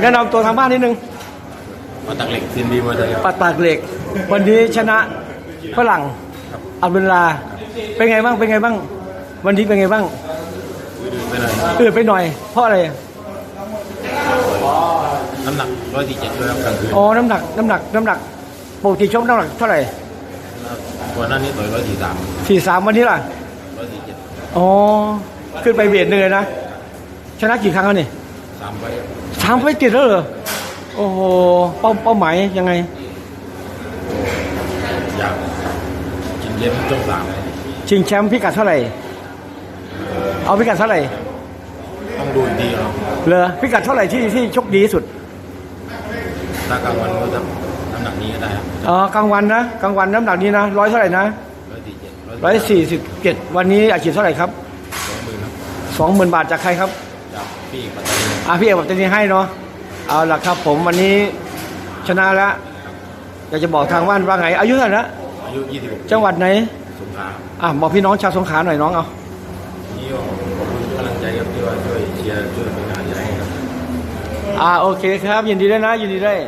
แนะนำตัวทางบ้านนิดนึงมาตักเหล็กซินดีมวยไทยครับ ปัดปากเหล็ก วันนี้ชนะฝรั่งอับดุลลา เป็นไงบ้าง เป็นไงบ้าง วันนี้เป็นไงบ้างดูไปหน่อยเออไปหน่อย เพราะอะไร น้ำหนักร้อยสี่เจ็ดด้วยครับกลางคืนอ๋อ น้ำหนัก น้ำหนัก น้ำหนักปกติชกน้ำหนักเท่าไหร่ก่อนหน้านี้ต่อยร้อยสี่สามสี่สามวันนี้ล่ะ ร้อยสี่เจ็ดอ๋อ ขึ้นไปเวทหนึ่งเลยนะ ชนะกี่ครั้งแล้วนี่ สามไปสามไฟต์ติดแล้วเหรอโอ้โหเป้าเป้าหมายยังไง อยากกินเย็นช่วงสามชิงแชมป์พิกัดเท่าไหร่ เอาพิกัดเท่าไหร่ต้องดูอีกทีครับเหรอพิกัดเท่าไหร่ที่ที่ชกดีที่สุดถ้ากลางวันก็จะน้ำหนักนี้ก็ได้ครับอ๋อกลางวันนะกลางวันน้ำหนักนี้นะร้อยเท่าไหร่นะร้อยสี่เจ็ดร้อยสี่สิบเจ็ดวันนี้อาชีพเท่าไหร่ครับสองหมื่นครับ สองหมื่นบาทจากใครครับ จากพี่ปัตตานีอาพี่เอกบอกจะนี้ให้เนาะเอาล่ะครับผมวันนี้ชนะแล้วอยากจะบอกทางบ้านว่าไง อายุเท่าไหร่ละอายุยี่สิบหกจังหวัดไหนสงขลาอะบอกพี่น้องชาวสงขลาหน่อยน้องเอานี่ก็ขอบคุณกำลังใจครับที่ว่าช่วยเชียร์ช่วยเป็นกำลังใจให้ครับอ่าโอเคครับยินดีด้วยนะยินดีด้วย